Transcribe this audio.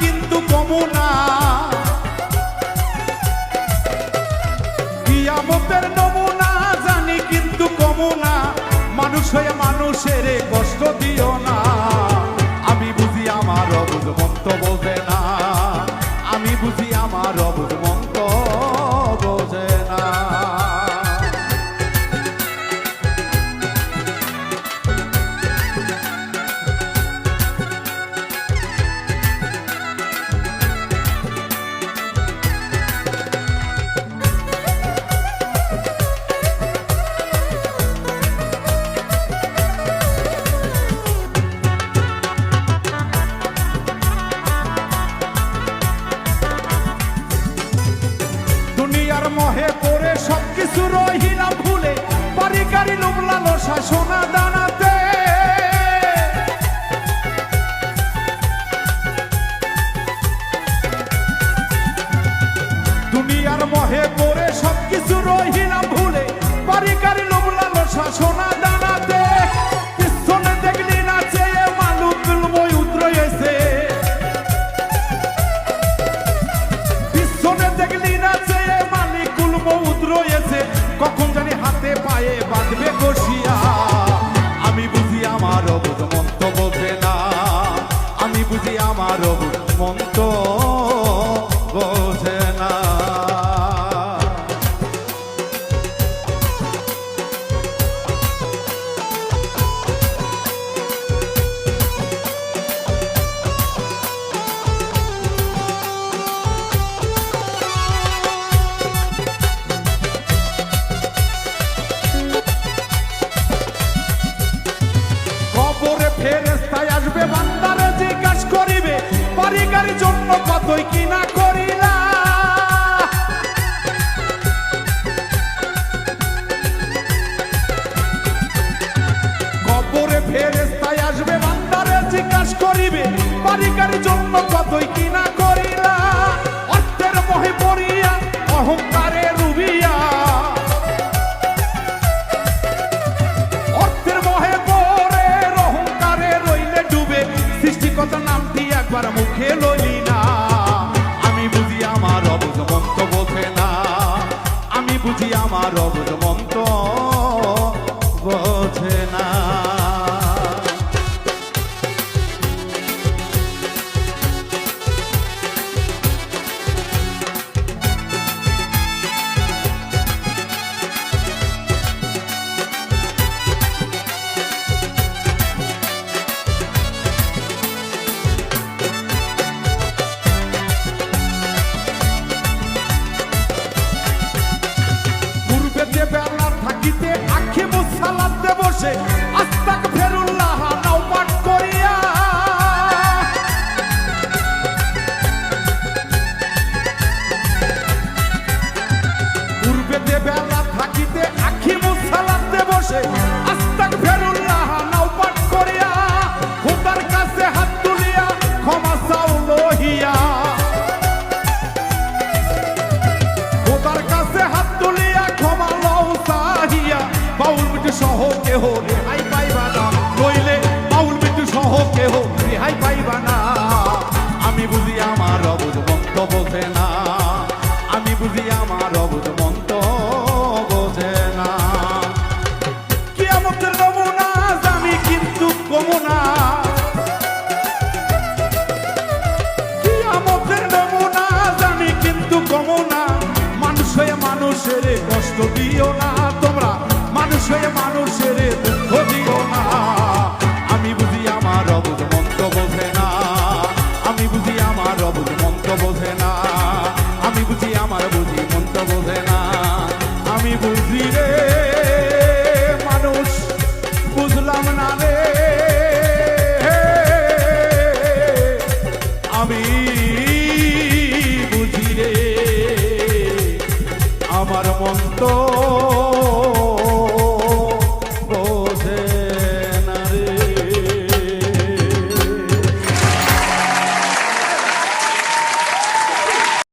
কিন্তু কমুনা। ইয়াবতের নমুনা জানি কিন্তু না। আমি বুঝি আমার অবুজ মন্ত বোঝে না। আমি বুঝি আমার অবুজ মহে পড়ে সবকিছু রহিলাম ভুলে বাড়ি গাড়ি শাসনা দানাতে। দুনিয়ার মহে পড়ে সবকিছু রহিলাম ভুলে বাড়ি গাড়ি লোম বোঝে বাড়ি জন্য কতই কিনা করিলা? খবরে ফেরেস্তায় আসবে, বান্দারে জিজ্ঞাস করিবে গাড়ির জন্য কতই কিনা করিলা? অর্থের মহে পড়িয়া, অহংকারে রুবিয়া। অর্থের মহে পরে অহংকারে রইলে ডুবে সৃষ্টিকতা নামটি মুখে লইলি না। আমি বুঝি আমার অবুধ মন্ত বোঝে না। আমি বুঝি আমার অবুধ মন্ত কেহ রেহাই পাইবা না। আমি বুঝি আমার অবুধ মন্ত বোঝে না। আমি বুঝি আমার অবুধ মন্ত বোঝে না। কিয়ামতের নমুনা জানি কিন্তু কিন্তু কমো মানুষের কষ্ট দিও না তোমরা। মানুষ হয়ে মানুষের